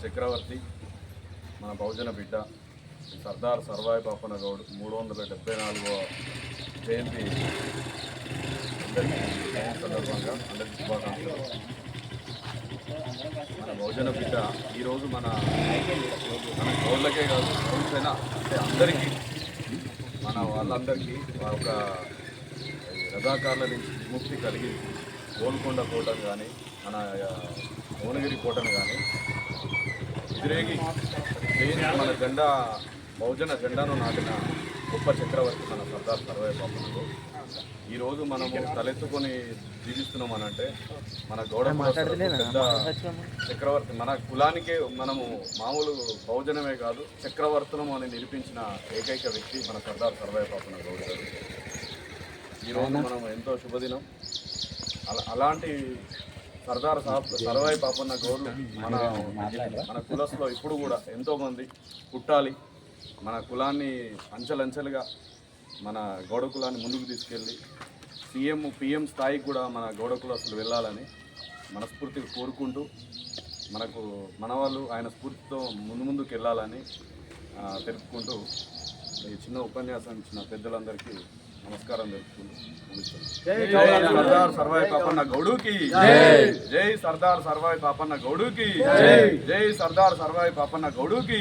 చక్రవర్తి మన బహుజన బిడ్డ సర్దార్ సర్వాయి పాపన గౌడ్ మూడు వందల డెబ్బై నాలుగో జయంతి సందర్భంగా అందరికీ శుభాకాంక్షలు. మన బహుజన బిడ్డ ఈరోజు మన మన గౌడ్లకే కాదు గౌడ్సైనా అంటే అందరికీ మన వాళ్ళందరికీ ఒక రథాకారుల నుంచి విముక్తి కలిగించి గోల్కొండ కోటను కానీ మన భువనగిరి కోటను కానీ జయించి మన జెండా బహుజన జెండాను నాటిన గొప్ప చక్రవర్తి మన సర్దార్ సర్వే బాబు ఈరోజు మనము తలెత్తుకొని జీవిస్తున్నామనంటే మన గౌడ చక్రవర్తి మన కులానికే మనము మామూలు బహుజనమే కాదు చక్రవర్తులం అని నిరూపించిన ఏకైక వ్యక్తి మన సర్దార్ సర్వే పాపన గౌడ్ గారు ఈరోజు మనం ఎంతో శుభదినం. అలా అలాంటి సర్దార్ సాబ్ సర్వాయి పాపన్న గౌడ్లు మన మన కులస్లో ఇప్పుడు కూడా ఎంతోమంది పుట్టాలి. మన కులాన్ని అంచెలంచెలుగా మన గౌడ కులాన్ని ముందుకు తీసుకెళ్ళి సీఎం పిఎం స్థాయికి కూడా మన గౌడ కులస్తులు వెళ్ళాలని మనస్ఫూర్తిగా కోరుకుంటూ మనకు మన వాళ్ళు ఆయన స్ఫూర్తితో ముందు ముందుకు వెళ్ళాలని తెలుపుకుంటూ ఈ చిన్న ఉపన్యాసం ఇచ్చిన పెద్దలందరికీ నమస్కారం తెలుపుకుంటూ. జై సర్దార్ సర్వాయి పాపన్న గౌడుకి. జై సర్దార్ సర్వాయి పాపన్న గౌడుకి. జై సర్దార్ సర్వాయి పాపన్న గౌడుకి.